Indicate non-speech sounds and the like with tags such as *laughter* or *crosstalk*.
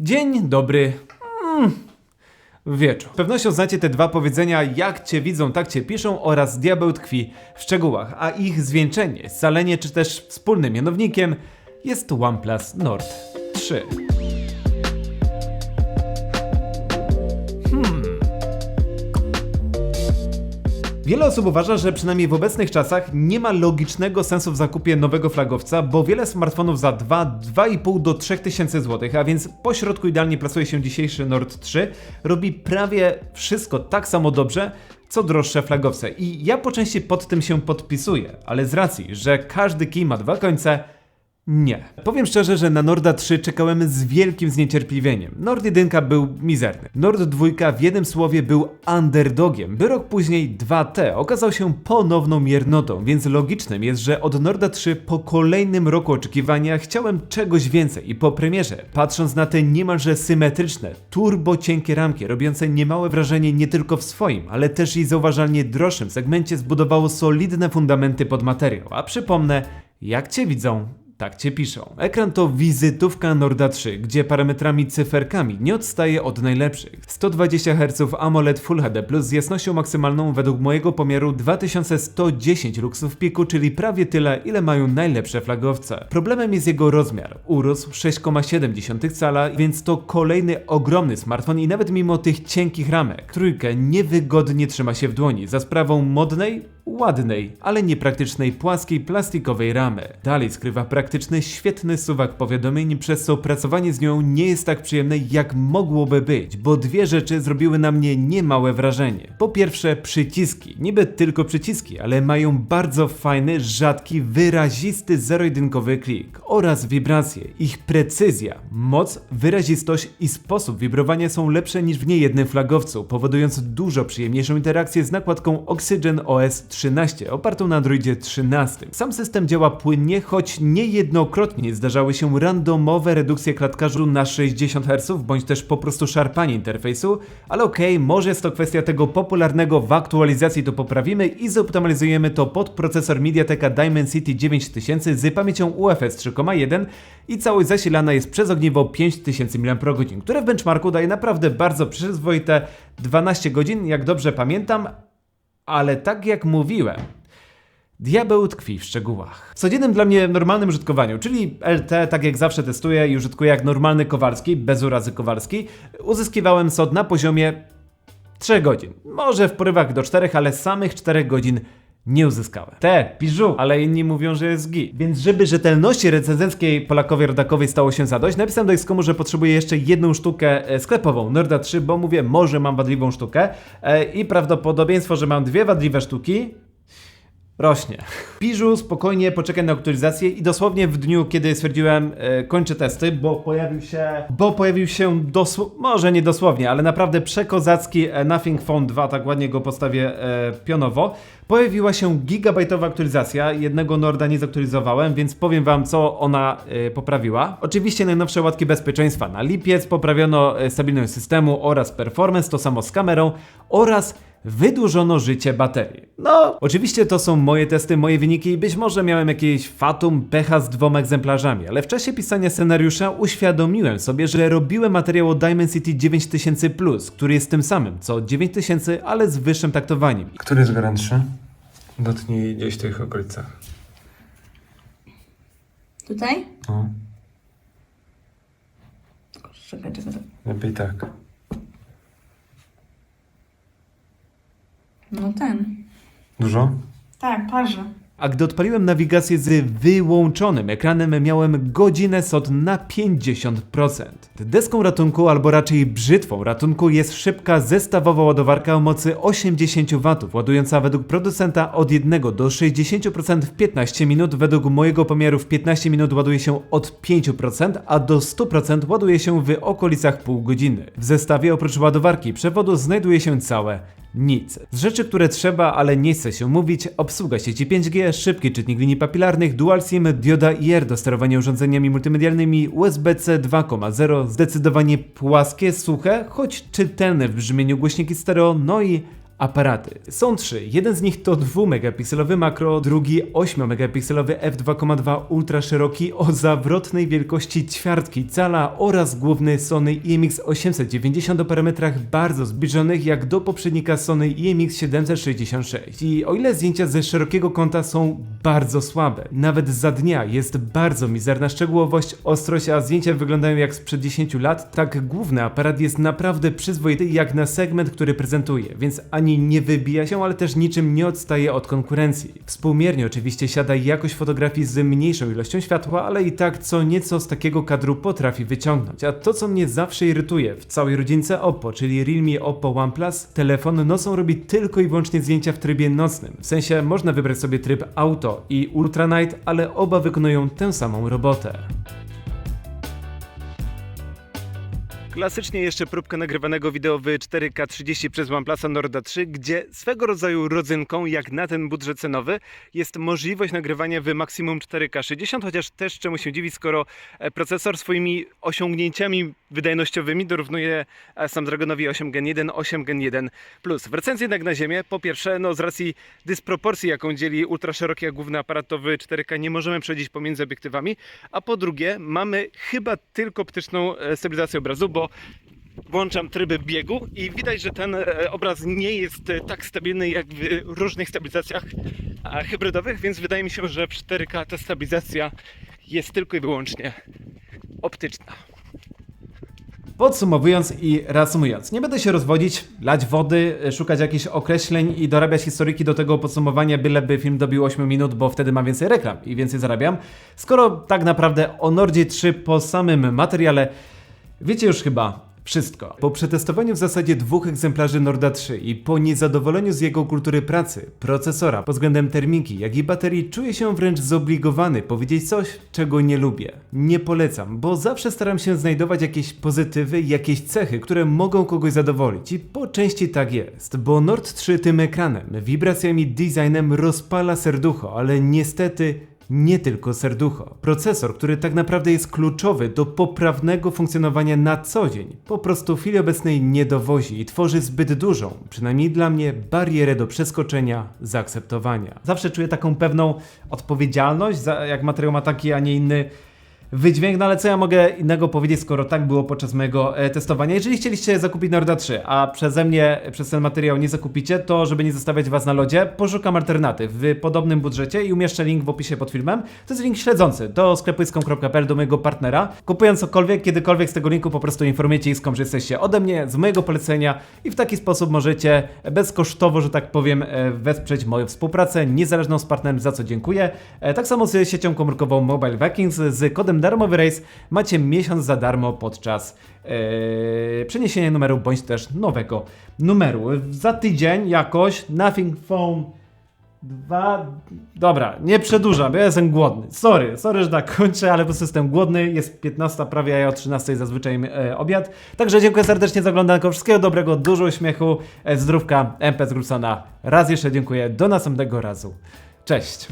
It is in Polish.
Dzień dobry. Mm. Wieczór. Z pewnością znacie te dwa powiedzenia jak cię widzą, tak cię piszą oraz diabeł tkwi w szczegółach, a ich zwieńczenie, scalenie czy też wspólnym mianownikiem jest OnePlus Nord 3. Wiele osób uważa, że przynajmniej w obecnych czasach nie ma logicznego sensu w zakupie nowego flagowca, bo wiele smartfonów za 2, 2,5 do 3 tysięcy złotych, a więc po środku idealnie plasuje się dzisiejszy Nord 3, robi prawie wszystko tak samo dobrze, co droższe flagowce. I ja po części pod tym się podpisuję, ale z racji, że każdy kij ma dwa końce, nie. Powiem szczerze, że na Norda 3 czekałem z wielkim zniecierpliwieniem. Nord 1 był mizerny. Nord 2 w jednym słowie był underdogiem, by rok później 2T okazał się ponowną miernotą, więc logicznym jest, że od Norda 3 po kolejnym roku oczekiwania chciałem czegoś więcej i po premierze, patrząc na te niemalże symetryczne, turbo cienkie ramki, robiące niemałe wrażenie nie tylko w swoim, ale też i zauważalnie droższym segmencie zbudowało solidne fundamenty pod materiał, a przypomnę, jak cię widzą, tak cię piszą. Ekran to wizytówka Norda 3, gdzie parametrami cyferkami nie odstaje od najlepszych. 120 Hz AMOLED Full HD Plus z jasnością maksymalną według mojego pomiaru 2110 luksów piku, czyli prawie tyle, ile mają najlepsze flagowce. Problemem jest jego rozmiar. Urósł 6,7 cala, więc to kolejny ogromny smartfon i nawet mimo tych cienkich ramek, trójkę niewygodnie trzyma się w dłoni za sprawą modnej, ładnej, ale niepraktycznej płaskiej plastikowej ramy. Dalej skrywa praktyczny, świetny suwak powiadomień, przez co pracowanie z nią nie jest tak przyjemne jak mogłoby być, bo dwie rzeczy zrobiły na mnie niemałe wrażenie. Po pierwsze przyciski, niby tylko przyciski, ale mają bardzo fajny, rzadki, wyrazisty zero-jedynkowy klik oraz wibracje. Ich precyzja, moc, wyrazistość i sposób wibrowania są lepsze niż w niejednym flagowcu, powodując dużo przyjemniejszą interakcję z nakładką Oxygen OS 13 opartą na Androidzie 13. Sam system działa płynnie, choć niejednokrotnie zdarzały się randomowe redukcje klatkarzu na 60 Hz, bądź też po prostu szarpanie interfejsu, ale okej, może jest to kwestia tego popularnego w aktualizacji to poprawimy i zoptymalizujemy to pod procesor MediaTeka Dimensity 9000 z pamięcią UFS 3.1 i całość zasilana jest przez ogniwo 5000 mAh, które w benchmarku daje naprawdę bardzo przyzwoite 12 godzin, jak dobrze pamiętam, ale tak jak mówiłem, diabeł tkwi w szczegółach. W codziennym dla mnie normalnym użytkowaniu, czyli LT, tak jak zawsze testuję i użytkuję jak normalny Kowalski, bez urazy Kowalski, uzyskiwałem SOD na poziomie 3 godzin. Może w porywach do 4, ale samych 4 godzin nie uzyskałem. Te, piżu, ale inni mówią, że jest git. Więc żeby rzetelności recenzenckiej Polakowi rodakowej stało się zadość, napisałem do Xcomu, że potrzebuję jeszcze jedną sztukę e, sklepową Norda 3, bo mówię, może mam wadliwą sztukę e, i prawdopodobieństwo, że mam dwie wadliwe sztuki rośnie. Piżu, spokojnie poczekaj na aktualizację i dosłownie w dniu, kiedy stwierdziłem, e, kończę testy, bo pojawił się, bo pojawił się dosłownie, może nie dosłownie, ale naprawdę przekozacki e, Nothing Phone 2, tak ładnie go postawię e, pionowo, pojawiła się gigabajtowa aktualizacja, jednego Norda nie zaktualizowałem, więc powiem wam, co ona poprawiła. Oczywiście najnowsze łatki bezpieczeństwa na lipiec, poprawiono stabilność systemu oraz performance, to samo z kamerą oraz wydłużono życie baterii. No, oczywiście to są moje testy, moje wyniki i być może miałem jakieś fatum pecha z dwoma egzemplarzami, ale w czasie pisania scenariusza uświadomiłem sobie, że robiłem materiał o Dimensity 9000 który jest tym samym co 9000, ale z wyższym taktowaniem. Który jest gorętszy? Dotknij gdzieś w tych okolicach. Tutaj? No, Czekaj, czekaj. czekaj. lepiej tak. No ten. Dużo? Tak, parzę. A gdy odpaliłem nawigację z wyłączonym ekranem, miałem godzinę SOT na 50%. Deską ratunku, albo raczej brzytwą ratunku, jest szybka zestawowa ładowarka o mocy 80 W, ładująca według producenta od 1 do 60% w 15 minut. Według mojego pomiaru w 15 minut ładuje się od 5%, a do 100% ładuje się w okolicach pół godziny. W zestawie oprócz ładowarki przewodu znajduje się całe nic. Z rzeczy, które trzeba, ale nie chce się mówić, obsługa sieci 5G, szybki czytnik linii papilarnych, dual SIM, dioda IR do sterowania urządzeniami multimedialnymi, USB-C 2.0, zdecydowanie płaskie, suche, choć czytelne w brzmieniu głośniki stereo, no i aparaty. Są trzy. Jeden z nich to 2-megapikselowy makro, drugi 8-megapikselowy f2.2 ultra szeroki o zawrotnej wielkości ćwiartki cala oraz główny Sony IMX890 o parametrach bardzo zbliżonych jak do poprzednika Sony IMX766. I o ile zdjęcia ze szerokiego kąta są bardzo słabe, nawet za dnia jest bardzo mizerna szczegółowość, ostrość, a zdjęcia wyglądają jak sprzed 10 lat, tak główny aparat jest naprawdę przyzwoity jak na segment, który prezentuje, więc ani nie wybija się, ale też niczym nie odstaje od konkurencji. Współmiernie oczywiście siada jakość fotografii z mniejszą ilością światła, ale i tak co nieco z takiego kadru potrafi wyciągnąć. A to co mnie zawsze irytuje w całej rodzince Oppo, czyli Realme Oppo OnePlus, telefon nocą robi tylko i wyłącznie zdjęcia w trybie nocnym. W sensie można wybrać sobie tryb auto i ultra night, ale oba wykonują tę samą robotę. Klasycznie jeszcze próbka nagrywanego wideo w 4K 30 przez OnePlusa Norda 3, gdzie swego rodzaju rodzynką, jak na ten budżet cenowy, jest możliwość nagrywania w maksimum 4K 60, chociaż też czemu się dziwić, skoro e, procesor swoimi osiągnięciami wydajnościowymi dorównuje e, Snapdragonowi 8 Gen 1, 8 Gen 1 Plus. Wracając jednak na ziemię, po pierwsze, no z racji dysproporcji, jaką dzieli ultraszeroki a główny aparat, to w 4K nie możemy przechodzić pomiędzy obiektywami, a po drugie, mamy chyba tylko optyczną e, stabilizację obrazu, bo włączam tryby biegu i widać, że ten e, obraz nie jest e, tak stabilny jak w różnych stabilizacjach hybrydowych, więc wydaje mi się, że w 4K ta stabilizacja jest tylko i wyłącznie optyczna. Podsumowując i reasumując, nie będę się rozwodzić, lać wody, e, szukać jakichś określeń i dorabiać historyki do tego podsumowania, byleby film dobił 8 minut, bo wtedy mam więcej reklam i więcej zarabiam. Skoro tak naprawdę o Nordzie 3 po samym materiale wiecie już chyba wszystko. Po przetestowaniu w zasadzie dwóch egzemplarzy Norda 3 i po niezadowoleniu z jego kultury pracy, procesora pod względem terminki, jak i baterii, czuję się wręcz zobligowany powiedzieć coś, czego nie lubię. Nie polecam, bo zawsze staram się znajdować jakieś pozytywy, jakieś cechy, które mogą kogoś zadowolić i po części tak jest, bo Nord 3 tym ekranem, wibracjami, designem rozpala serducho, ale niestety nie tylko serducho. Procesor, który tak naprawdę jest kluczowy do poprawnego funkcjonowania na co dzień, po prostu w chwili obecnej nie dowozi i tworzy zbyt dużą, przynajmniej dla mnie, barierę do przeskoczenia, zaakceptowania. Zawsze czuję taką pewną odpowiedzialność, za, jak materiał ma taki, a nie inny wydźwięk, no ale co ja mogę innego powiedzieć, skoro tak było podczas mojego e, testowania. Jeżeli chcieliście zakupić Norda 3, a przeze mnie, e, przez ten materiał nie zakupicie, to żeby nie zostawiać was na lodzie, poszukam alternatyw w podobnym budżecie i umieszczę link w opisie pod filmem. To jest link śledzący do sklepyską.pl, do mojego partnera. Kupując cokolwiek, kiedykolwiek z tego linku po prostu informujecie ich skąd, że jesteście ode mnie, z mojego polecenia i w taki sposób możecie bezkosztowo, że tak powiem, e, wesprzeć moją współpracę, niezależną z partnerem, za co dziękuję. E, Tak samo z siecią komórkową Mobile Vikings z kodem darmowy rejs macie miesiąc za darmo podczas e, przeniesienia numeru bądź też nowego numeru. Za tydzień jakoś Nothing Phone 2. Dobra, nie przedłużam, ja jestem głodny. Sorry, sorry, że tak *laughs* kończę, ale po prostu jestem głodny. Jest 15 prawie, a ja o 13 zazwyczaj e, obiad. Także dziękuję serdecznie za oglądanko. Wszystkiego dobrego, dużo uśmiechu, e, zdrówka, MP z. Raz jeszcze dziękuję. Do następnego razu. Cześć.